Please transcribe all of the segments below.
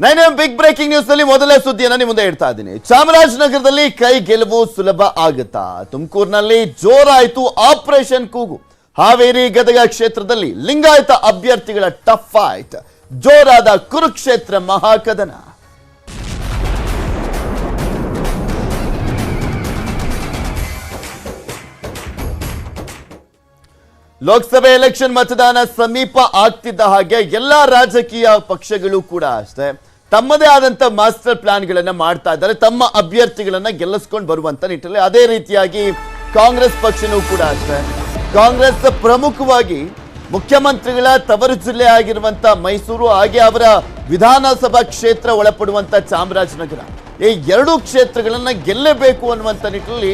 ನಾನು big breaking ನ್ಯೂಸ್ನಲ್ಲಿ ಮೊದಲೇ ಸುದ್ದಿಯನ್ನು ನಿಮ್ಮ ಮುಂದೆ ಇಡ್ತಾ ಇದ್ದೀನಿ. ಚಾಮರಾಜನಗರದಲ್ಲಿ ಕೈ ಗೆಲುವು ಸುಲಭ ಆಗುತ್ತಾ? ತುಮಕೂರಿನಲ್ಲಿ ಜೋರಾಯಿತು ಆಪರೇಷನ್ ಕೂಗು. ಹಾವೇರಿ ಗದಗ ಕ್ಷೇತ್ರದಲ್ಲಿ ಲಿಂಗಾಯತ ಅಭ್ಯರ್ಥಿಗಳ ಟಫ್ ಫೈಟ್. ಜೋರಾದ ಕುರುಕ್ಷೇತ್ರ ಮಹಾಕದನ. ಲೋಕಸಭೆ ಎಲೆಕ್ಷನ್ ಮತದಾನ ಸಮೀಪ ಆಗ್ತಿದ್ದ ಹಾಗೆ ಎಲ್ಲಾ ರಾಜಕೀಯ ಪಕ್ಷಗಳು ಕೂಡ ಅಷ್ಟೇ. ತಮ್ಮದೇ ಆದಂತ ಮಾಸ್ಟರ್ ಪ್ಲಾನ್ಗಳನ್ನ ಮಾಡ್ತಾ ಇದ್ದಾರೆ. ತಮ್ಮ ಅಭ್ಯರ್ಥಿಗಳನ್ನ ಗೆಲ್ಲಿಸ್ಕೊಂಡು ಬರುವಂತ ನಿಟ್ಟಿನಲ್ಲಿ ಅದೇ ರೀತಿಯಾಗಿ ಕಾಂಗ್ರೆಸ್ ಪಕ್ಷನೂ ಕೂಡ ಅಷ್ಟೇ. ಕಾಂಗ್ರೆಸ್ ಪ್ರಮುಖವಾಗಿ ಮುಖ್ಯಮಂತ್ರಿಗಳ ತವರು ಜಿಲ್ಲೆ ಆಗಿರುವಂತ ಮೈಸೂರು, ಹಾಗೆ ಅವರ ವಿಧಾನಸಭಾ ಕ್ಷೇತ್ರ ಒಳಪಡುವಂತ ಚಾಮರಾಜನಗರ. ಈ ಎರಡೂ ಕ್ಷೇತ್ರಗಳನ್ನ ಗೆಲ್ಲಬೇಕು ಅನ್ನುವಂತ ನಿಟ್ಟಿನಲ್ಲಿ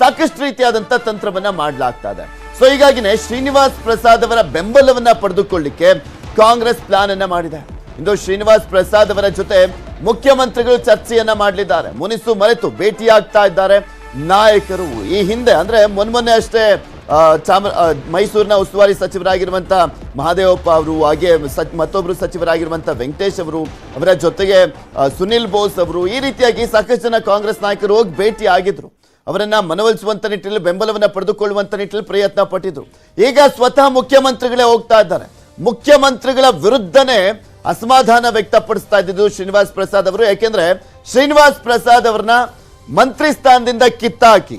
ಸಾಕಷ್ಟು ರೀತಿಯಾದಂತ ತಂತ್ರವನ್ನ ಮಾಡಲಾಗ್ತಾ ಇದೆ. ಸೊ ಹೀಗಾಗಿನೇ ಶ್ರೀನಿವಾಸ್ ಪ್ರಸಾದ್ ಅವರ ಬೆಂಬಲವನ್ನ ಪಡೆದುಕೊಳ್ಳಿಕ್ಕೆ ಕಾಂಗ್ರೆಸ್ ಪ್ಲಾನ್ ಅನ್ನ ಮಾಡಿದೆ. ಇಂದು ಶ್ರೀನಿವಾಸ್ ಪ್ರಸಾದ್ ಅವರ ಜೊತೆ ಮುಖ್ಯಮಂತ್ರಿಗಳು ಚರ್ಚೆಯನ್ನ ಮಾಡಲಿದ್ದಾರೆ. ಮುನಿಸು ಮರೆತು ಭೇಟಿಯಾಗ್ತಾ ಇದ್ದಾರೆ ನಾಯಕರು. ಈ ಹಿಂದೆ ಅಂದ್ರೆ ಮೊನ್ಮೊನ್ನೆ ಅಷ್ಟೇ ಚಾಮ ಮೈಸೂರಿನ ಉಸ್ತುವಾರಿ ಸಚಿವರಾಗಿರುವಂತ ಮಹಾದೇವಪ್ಪ ಅವರು, ಹಾಗೆ ಸಚ್- ಮತ್ತೊಬ್ಬರು ಸಚಿವರಾಗಿರುವಂತ ವೆಂಕಟೇಶ್ ಅವರು, ಅವರ ಜೊತೆಗೆ ಸುನಿಲ್ ಬೋಸ್ ಅವರು, ಈ ರೀತಿಯಾಗಿ ಸಾಕಷ್ಟು ಜನ ಕಾಂಗ್ರೆಸ್ ನಾಯಕರು ಹೋಗಿ ಭೇಟಿ ಆಗಿದ್ರು ಅವರನ್ನ ಮನವೊಲಿಸುವಂಥ ನಿಟ್ಟಿನಲ್ಲಿ ಬೆಂಬಲವನ್ನ ಪಡೆದುಕೊಳ್ಳುವಂಥ ನಿಟ್ಟಿನಲ್ಲಿ ಪ್ರಯತ್ನ ಪಟ್ಟಿದ್ರು. ಈಗ ಸ್ವತಃ ಮುಖ್ಯಮಂತ್ರಿಗಳೇ ಹೋಗ್ತಾ ಇದ್ದಾರೆ. ಮುಖ್ಯಮಂತ್ರಿಗಳ ವಿರುದ್ಧನೇ ಅಸಮಾಧಾನ ವ್ಯಕ್ತಪಡಿಸ್ತಾ ಇದ್ದಿದ್ದು ಶ್ರೀನಿವಾಸ್ ಪ್ರಸಾದ್ ಅವರು. ಯಾಕೆಂದ್ರೆ ಶ್ರೀನಿವಾಸ್ ಪ್ರಸಾದ್ ಅವರನ್ನ ಮಂತ್ರಿ ಸ್ಥಾನದಿಂದ ಕಿತ್ತಾಕಿ,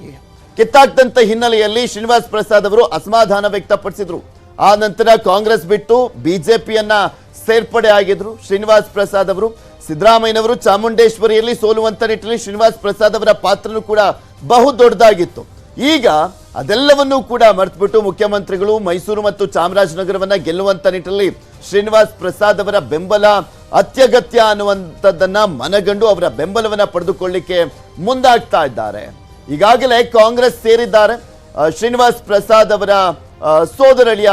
ಕಿತ್ತಾಕ್ದಂತ ಹಿನ್ನೆಲೆಯಲ್ಲಿ ಶ್ರೀನಿವಾಸ್ ಪ್ರಸಾದ್ ಅವರು ಅಸಮಾಧಾನ ವ್ಯಕ್ತಪಡಿಸಿದ್ರು. ಆ ನಂತರ ಕಾಂಗ್ರೆಸ್ ಬಿಟ್ಟು ಬಿಜೆಪಿಯನ್ನ ಸೇರ್ಪಡೆ ಆಗಿದ್ರು ಶ್ರೀನಿವಾಸ್ ಪ್ರಸಾದ್ ಅವರು. ಸಿದ್ದರಾಮಯ್ಯನವರು ಚಾಮುಂಡೇಶ್ವರಿಯಲ್ಲಿ ಸೋಲುವಂತ ನಿಟ್ಟಿನಲ್ಲಿ ಶ್ರೀನಿವಾಸ್ ಪ್ರಸಾದ್ ಅವರ ಪಾತ್ರನೂ ಕೂಡ ಬಹು ದೊಡ್ಡದಾಗಿತ್ತು. ಈಗ ಅದೆಲ್ಲವನ್ನೂ ಕೂಡ ಮರೆತುಬಿಟ್ಟು ಮುಖ್ಯಮಂತ್ರಿಗಳು ಮೈಸೂರು ಮತ್ತು ಚಾಮರಾಜನಗರವನ್ನ ಗೆಲ್ಲುವಂತ ನಿಟ್ಟಿನಲ್ಲಿ ಶ್ರೀನಿವಾಸ್ ಪ್ರಸಾದ್ ಅವರ ಬೆಂಬಲ ಅತ್ಯಗತ್ಯ ಅನ್ನುವಂಥದ್ದನ್ನ ಮನಗಂಡು ಅವರ ಬೆಂಬಲವನ್ನ ಪಡೆದುಕೊಳ್ಳಿಕ್ಕೆ ಮುಂದಾಗ್ತಾ ಇದ್ದಾರೆ. ಈಗಾಗಲೇ ಕಾಂಗ್ರೆಸ್ ಸೇರಿದ್ದಾರೆ. ಶ್ರೀನಿವಾಸ್ ಪ್ರಸಾದ್ ಅವರ ಸೋದರಳಿಯ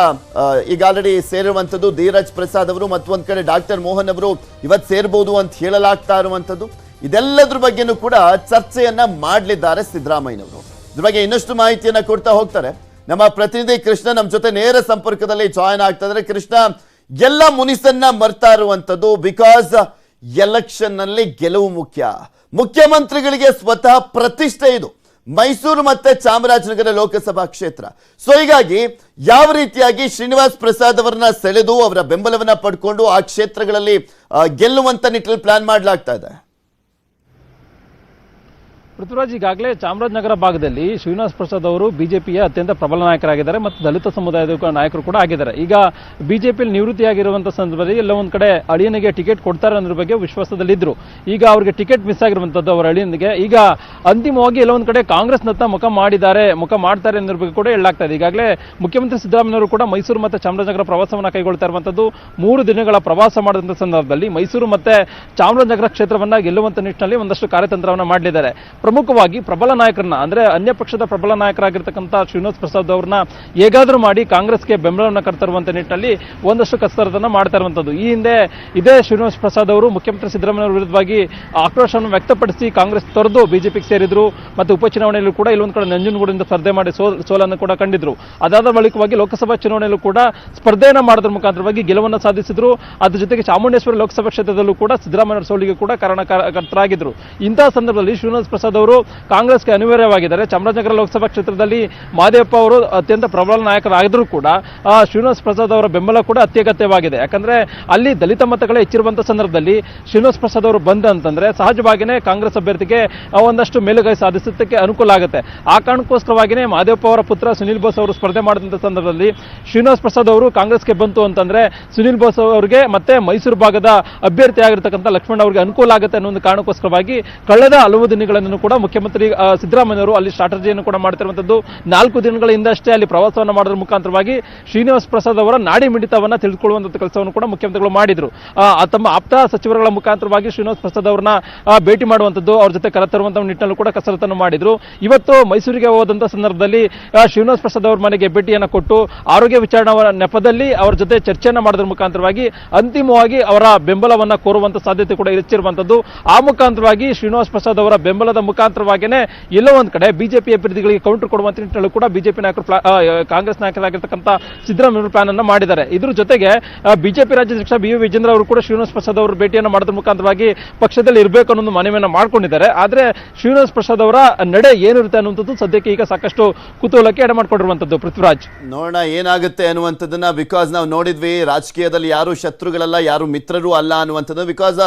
ಈಗ ಆಲ್ರೆಡಿ ಸೇರಿರುವಂಥದ್ದು ಧೀರಜ್ ಪ್ರಸಾದ್ ಅವರು ಮತ್ತೊಂದು ಕಡೆ ಡಾಕ್ಟರ್ ಮೋಹನ್ ಅವರು ಇವತ್ತು ಸೇರ್ಬೋದು ಅಂತ ಹೇಳಲಾಗ್ತಾ ಇರುವಂಥದ್ದು. ಇದೆಲ್ಲದ್ರ ಬಗ್ಗೆನೂ ಕೂಡ ಚರ್ಚೆಯನ್ನ ಮಾಡಲಿದ್ದಾರೆ ಸಿದ್ದರಾಮಯ್ಯನವರು. ಇದ್ರ ಬಗ್ಗೆ ಇನ್ನಷ್ಟು ಮಾಹಿತಿಯನ್ನ ಕೊಡ್ತಾ ಹೋಗ್ತಾರೆ. ನಮ್ಮ ಪ್ರತಿನಿಧಿ ಕೃಷ್ಣ ನಮ್ಮ ಜೊತೆ ನೇರ ಸಂಪರ್ಕದಲ್ಲಿ ಜಾಯ್ನ್ ಆಗ್ತಾ ಇದ್ದಾರೆ. ಕೃಷ್ಣ, ಎಲ್ಲ ಮುನಿಸನ್ನ ಮರ್ತಾ ಇರುವಂಥದ್ದು ಬಿಕಾಸ್ ಎಲೆಕ್ಷನ್ನಲ್ಲಿ ಗೆಲುವು ಮುಖ್ಯ. ಮುಖ್ಯಮಂತ್ರಿಗಳಿಗೆ ಸ್ವತಃ ಪ್ರತಿಷ್ಠೆ ಇದು. ಮೈಸೂರು ಮತ್ತೆ ಚಾಮರಾಜನಗರ ಲೋಕಸಭಾ ಕ್ಷೇತ್ರ. ಸೊ ಹೀಗಾಗಿ ಯಾವ ರೀತಿಯಾಗಿ ಶ್ರೀನಿವಾಸ್ ಪ್ರಸಾದ್ ಅವರನ್ನ ಸೆಳೆದು ಅವರ ಬೆಂಬಲವನ್ನ ಪಡ್ಕೊಂಡು ಆ ಕ್ಷೇತ್ರಗಳಲ್ಲಿ ಗೆಲ್ಲುವಂತ ನಿಟ್ಟಿನಲ್ಲಿ ಪ್ಲಾನ್ ಮಾಡಲಾಗ್ತಾ ಇದೆ? ಪೃಥ್ವಿರಾಜ್ ಈಗಾಗಲೇ ಚಾಮರಾಜನಗರ ಭಾಗದಲ್ಲಿ ಶ್ರೀನಿವಾಸ್ ಪ್ರಸಾದ್ ಅವರು ಬಿಜೆಪಿಯ ಅತ್ಯಂತ ಪ್ರಬಲ ನಾಯಕರಾಗಿದ್ದಾರೆ ಮತ್ತು ದಲಿತ ಸಮುದಾಯದ ನಾಯಕರು ಕೂಡ ಆಗಿದ್ದಾರೆ. ಈಗ ಬಿಜೆಪಿಯಲ್ಲಿ ನಿವೃತ್ತಿಯಾಗಿರುವಂತಹ ಸಂದರ್ಭದಲ್ಲಿ ಎಲ್ಲ ಒಂದ್ ಕಡೆ ಅಳಿಯನಿಗೆ ಟಿಕೆಟ್ ಕೊಡ್ತಾರೆ ಅನ್ನೋದ್ರ ಬಗ್ಗೆ ವಿಶ್ವಾಸದಲ್ಲಿದ್ದರು ಈಗ ಅವರಿಗೆ ಟಿಕೆಟ್ ಮಿಸ್ ಆಗಿರುವಂಥದ್ದು ಅವರ ಅಳಿಯನಿಗೆ. ಈಗ ಅಂತಿಮವಾಗಿ ಎಲ್ಲ ಕಡೆ ಕಡೆ ಕಾಂಗ್ರೆಸ್ನತ್ತ ಮುಖ ಮಾಡಿದ್ದಾರೆ, ಮುಖ ಮಾಡ್ತಾರೆ ಅನ್ನೋದ್ರ ಬಗ್ಗೆ ಕೂಡ ಹೇಳಲಾಗ್ತಾ ಇದೆ. ಈಗಾಗಲೇ ಮುಖ್ಯಮಂತ್ರಿ ಸಿದ್ದರಾಮಯ್ಯವರು ಕೂಡ ಮೈಸೂರು ಮತ್ತು ಚಾಮರಾಜನಗರ ಪ್ರವಾಸವನ್ನು ಕೈಗೊಳ್ತಾ ಇರುವಂಥದ್ದು. ಮೂರು ದಿನಗಳ ಪ್ರವಾಸ ಮಾಡಿದಂಥ ಸಂದರ್ಭದಲ್ಲಿ ಮೈಸೂರು ಮತ್ತೆ ಚಾಮರಾಜನಗರ ಕ್ಷೇತ್ರವನ್ನ ಗೆಲ್ಲುವಂತ ನಿಟ್ಟಿನಲ್ಲಿ ಒಂದಷ್ಟು ಕಾರ್ಯತಂತ್ರವನ್ನ ಮಾಡಲಿದ್ದಾರೆ. ಪ್ರಮುಖವಾಗಿ ಪ್ರಬಲ ನಾಯಕರನ್ನ, ಅಂದ್ರೆ ಅನ್ಯ ಪಕ್ಷದ ಪ್ರಬಲ ನಾಯಕರಾಗಿರ್ತಕ್ಕಂಥ ಶ್ರೀನಿವಾಸ್ ಪ್ರಸಾದ್ ಅವ್ರನ್ನ ಹೇಗಾದ್ರೂ ಮಾಡಿ ಕಾಂಗ್ರೆಸ್ಗೆ ಬೆಂಬಲವನ್ನು ಕರ್ತರುವಂತ ನಿಟ್ಟಿನಲ್ಲಿ ಒಂದಷ್ಟು ಕಸರತನ್ನ ಮಾಡ್ತಾ ಇರುವಂತದ್ದು. ಈ ಹಿಂದೆ ಇದೇ ಶ್ರೀನಿವಾಸ್ ಪ್ರಸಾದ್ ಅವರು ಮುಖ್ಯಮಂತ್ರಿ ಸಿದ್ದರಾಮಯ್ಯ ಅವರ ವಿರುದ್ಧವಾಗಿ ಆಕ್ರೋಶವನ್ನು ವ್ಯಕ್ತಪಡಿಸಿ ಕಾಂಗ್ರೆಸ್ ತೊರೆದು ಬಿಜೆಪಿಗೆ ಸೇರಿದ್ರು, ಮತ್ತು ಉಪಚುನಾವಣೆಯಲ್ಲೂ ಕೂಡ ಇಲ್ಲೊಂದು ಕಡೆ ನಂಜನಗೂಡಿಂದ ಸ್ಪರ್ಧೆ ಮಾಡಿ ಸೋಲನ್ನು ಕೂಡ ಕಂಡಿದ್ರು. ಅದಾದ ಬಳಿಕವಾಗಿ ಲೋಕಸಭಾ ಚುನಾವಣೆಯಲ್ಲೂ ಕೂಡ ಸ್ಪರ್ಧೆಯನ್ನು ಮಾಡೋದ್ರ ಮುಖಾಂತರವಾಗಿ ಗೆಲುವನ್ನು ಸಾಧಿಸಿದ್ರು. ಅದ್ರ ಜೊತೆಗೆ ಚಾಮುಂಡೇಶ್ವರಿ ಲೋಕಸಭಾ ಕ್ಷೇತ್ರದಲ್ಲೂ ಕೂಡ ಸಿದ್ದರಾಮಯ್ಯ ಸೋಲಿಗೆ ಕೂಡ ಕಾರಣಕರ್ತರಾಗಿದ್ರು ಇಂತಹ ಸಂದರ್ಭದಲ್ಲಿ ಶ್ರೀನಿವಾಸ್ ಪ್ರಸಾದ್ ಅವರು ಕಾಂಗ್ರೆಸ್ಗೆ ಅನಿವಾರ್ಯವಾಗಿದ್ದಾರೆ. ಚಾಮರಾಜನಗರ ಲೋಕಸಭಾ ಕ್ಷೇತ್ರದಲ್ಲಿ ಮಾದೇವಪ್ಪ ಅವರು ಅತ್ಯಂತ ಪ್ರಬಲ ನಾಯಕರಾಗಿದ್ರು ಕೂಡ ಶ್ರೀನಿವಾಸ ಪ್ರಸಾದ್ ಅವರ ಬೆಂಬಲ ಕೂಡ ಅತ್ಯಗತ್ಯವಾಗಿದೆ. ಯಾಕಂದ್ರೆ ಅಲ್ಲಿ ದಲಿತ ಮತಗಳೇ ಹೆಚ್ಚಿರುವಂತಹ ಸಂದರ್ಭದಲ್ಲಿ ಶ್ರೀನಿವಾಸ ಪ್ರಸಾದ್ ಅವರು ಬಂದ ಅಂತಂದ್ರೆ ಸಹಜವಾಗಿಯೇ ಕಾಂಗ್ರೆಸ್ ಅಭ್ಯರ್ಥಿಗೆ ಒಂದಷ್ಟು ಮೇಲುಗೈ ಸಾಧಿಸೋದಕ್ಕೆ ಅನುಕೂಲ ಆಗುತ್ತೆ. ಆ ಕಾರಣಕ್ಕೋಸ್ಕರವಾಗಿಯೇ ಮಾದೇವಪ್ಪ ಅವರ ಪುತ್ರ ಸುನಿಲ್ ಬೋಸ್ ಅವರು ಸ್ಪರ್ಧೆ ಮಾಡಿದಂಥ ಸಂದರ್ಭದಲ್ಲಿ ಶ್ರೀನಿವಾಸ್ ಪ್ರಸಾದ್ ಅವರು ಕಾಂಗ್ರೆಸ್ಗೆ ಬಂತು ಅಂತಂದ್ರೆ ಸುನಿಲ್ ಬೋಸ್ ಅವರಿಗೆ ಮತ್ತೆ ಮೈಸೂರು ಭಾಗದ ಅಭ್ಯರ್ಥಿ ಆಗಿರ್ತಕ್ಕಂಥ ಲಕ್ಷ್ಮಣ್ ಅವರಿಗೆ ಅನುಕೂಲ ಆಗುತ್ತೆ ಅನ್ನೋ ಒಂದು ಕಾರಣಕ್ಕೋಸ್ಕರವಾಗಿ ಕಳೆದ ಹಲವು ದಿನಗಳನ್ನು ಕೂಡ ಮುಖ್ಯಮಂತ್ರಿ ಆ, ಸಿದ್ದರಾಮಯ್ಯವರು ಅಲ್ಲಿ ಸ್ಟ್ರಾಟಜಿಯನ್ನು ಕೂಡ ಮಾಡ್ತಿರುವಂಥದ್ದು ನಾಲ್ಕು ದಿನಗಳ ಹಿಂದಷ್ಟೇ ಅಲ್ಲಿ ಪ್ರವಾಸವನ್ನು ಮಾಡೋದ್ರ ಮುಖಾಂತರವಾಗಿ ಶ್ರೀನಿವಾಸ್ ಪ್ರಸಾದ್ ಅವರ ನಾಡಿ ಮಿಡಿತವನ್ನು ತಿಳಿದುಕೊಳ್ಳುವಂಥ ಕೆಲಸವನ್ನು ಕೂಡ ಮುಖ್ಯಮಂತ್ರಿಗಳು ಮಾಡಿದ್ರು. ತಮ್ಮ ಆಪ್ತ ಸಚಿವರುಗಳ ಮುಖಾಂತರವಾಗಿ ಶ್ರೀನಿವಾಸ್ ಪ್ರಸಾದ್ ಅವರನ್ನ ಭೇಟಿ ಮಾಡುವಂತದ್ದು ಅವ್ರ ಜೊತೆ ಕರೆತರುವಂತ ನಿಟ್ಟಿನಲ್ಲೂ ಕೂಡ ಕಸರತ್ತನ್ನು ಮಾಡಿದ್ರು. ಇವತ್ತು ಮೈಸೂರಿಗೆ ಹೋದಂಥ ಸಂದರ್ಭದಲ್ಲಿ ಶ್ರೀನಿವಾಸ್ ಪ್ರಸಾದ್ ಅವರ ಮನೆಗೆ ಭೇಟಿಯನ್ನ ಕೊಟ್ಟು ಆರೋಗ್ಯ ವಿಚಾರಣಾ ನೆಪದಲ್ಲಿ ಅವರ ಜೊತೆ ಚರ್ಚೆಯನ್ನು ಮಾಡೋದ್ರ ಮುಖಾಂತರವಾಗಿ ಅಂತಿಮವಾಗಿ ಅವರ ಬೆಂಬಲವನ್ನು ಕೋರುವಂತ ಸಾಧ್ಯತೆ ಕೂಡ ಹೆಚ್ಚಿರುವಂಥದ್ದು ಆ ಮುಖಾಂತರವಾಗಿ ಶ್ರೀನಿವಾಸ್ ಪ್ರಸಾದ್ ಅವರ ಬೆಂಬಲದ ಮುಖಾಂತರವಾಗಿಯೇ ಎಲ್ಲೋ ಒಂದು ಕಡೆ ಬಿಜೆಪಿ ಅಭ್ಯರ್ಥಿಗಳಿಗೆ ಕೌಂಟರ್ ಕೊಡುವಂತ ನಿಟ್ಟಿನಲ್ಲೂ ಕೂಡ ಬಿಜೆಪಿ ನಾಯಕರು ಕಾಂಗ್ರೆಸ್ ನಾಯಕರಾಗಿರ್ತಕ್ಕಂಥ ಸಿದ್ದರಾಮಯ್ಯ ಪ್ಲಾನ್ ಅನ್ನು ಮಾಡಿದ್ದಾರೆ. ಇದ್ರ ಜೊತೆಗೆ ಬಿಜೆಪಿ ರಾಜ್ಯಾಧ್ಯಕ್ಷ ಬಿ ವಿಜೇಂದ್ರ ಅವರು ಕೂಡ ಶ್ರೀನಿವಾಸ್ ಪ್ರಸಾದ್ ಅವರು ಭೇಟಿಯನ್ನು ಮಾಡೋದ್ರ ಮುಖಾಂತರವಾಗಿ ಪಕ್ಷದಲ್ಲಿ ಇರಬೇಕು ಅನ್ನೋ ಮನವಿಯನ್ನು ಮಾಡ್ಕೊಂಡಿದ್ದಾರೆ. ಆದ್ರೆ ಶ್ರೀನಿವಾಸ್ ಪ್ರಸಾದ್ ಅವರ ನಡೆ ಏನಿರುತ್ತೆ ಅನ್ನುವಂಥದ್ದು ಸದ್ಯಕ್ಕೆ ಈಗ ಸಾಕಷ್ಟು ಕುತೂಹಲಕ್ಕೆ ಎಡೆ ಮಾಡಿಕೊಂಡಿರುವಂಥದ್ದು ಪೃಥ್ವಿರಾಜ್. ನೋಡೋಣ ಏನಾಗುತ್ತೆ ಅನ್ನುವಂಥದ್ದನ್ನ ಬಿಕಾಸ್ ನಾವು ನೋಡಿದ್ವಿ. ರಾಜಕೀಯದಲ್ಲಿ ಯಾರು ಶತ್ರುಗಳಲ್ಲ, ಯಾರು ಮಿತ್ರರು ಅಲ್ಲ ಅನ್ನುವಂಥದ್ದು ಬಿಕಾಸ್